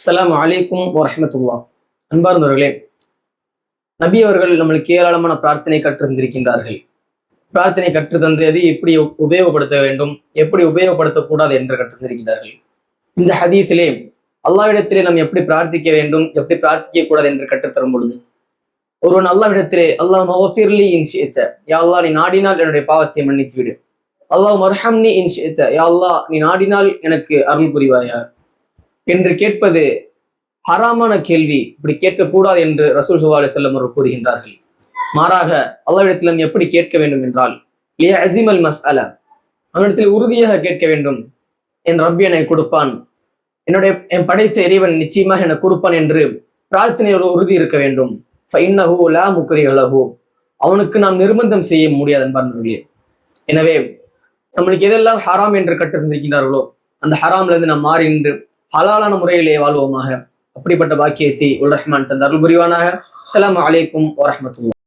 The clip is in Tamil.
அஸ்லாம் அலைக்கும் வரமத்துல்லா அன்பார்ந்தவர்களே நபி அவர்கள் நம்மளுக்கு ஏராளமான பிரார்த்தனை கற்றிருந்திருக்கின்றார்கள். பிரார்த்தனை கற்று தந்து அது எப்படி உபயோகப்படுத்த வேண்டும் எப்படி உபயோகப்படுத்தக்கூடாது என்று கற்றிருந்திருக்கிறார்கள் இந்த ஹதீஸிலே அல்லாவிடத்திலே நாம் எப்படி பிரார்த்திக்க வேண்டும் எப்படி பிரார்த்திக்க கூடாது என்று கற்றுத்தரும் பொழுது ஒருவன் அல்லாவிடத்திலே அல்லாஹ் இன்சி இன்ஷித்த யா அல்லா நீ நாடினால் என்னுடைய பாவத்தை மன்னித்து விடு அல்லாஹ் மர்ஹம்னி இன்ஷித்த யா அல்லாஹ் நீ நாடினால் எனக்கு அருள் புரிவாயா என்று கேட்பது ஹராமான கேள்வி. இப்படி கேட்கக்கூடாது என்று ரசூல் சுல்லா செல்லம் அவர்கள் கூறுகின்றார்கள். மாறாக அல்லாவிடத்திலும் எப்படி கேட்க வேண்டும் என்றால் லிய அசிமல் மஸ் அல அவனிடத்தில் உறுதியாக கேட்க வேண்டும். என் ரப்பி எனக்கு கொடுப்பான். என்னுடைய என் படைத்த இறைவன் நிச்சயமாக எனக்கு கொடுப்பான் என்று பிரார்த்தனையோட உறுதி இருக்க வேண்டும். ஃபைன்னஹு லா முக்ரிஹலஹு அவனுக்கு நாம் நிர்பந்தம் செய்ய முடியாது என்பார்களே எனவே நம்மளுக்கு எதெல்லாம் ஹராம் என்று கட்டிருந்திருக்கிறார்களோ அந்த ஹராம்ல இருந்து நாம் மாறி நின்று ஹலாலான முறையிலே வாழ்வோமாக. அப்படிப்பட்ட பாக்கியத்தை உல் ரஹ்மான் தந்த புரிவானாக? அஸ்ஸலாமு வலைக்கும் வரமத்துல்லா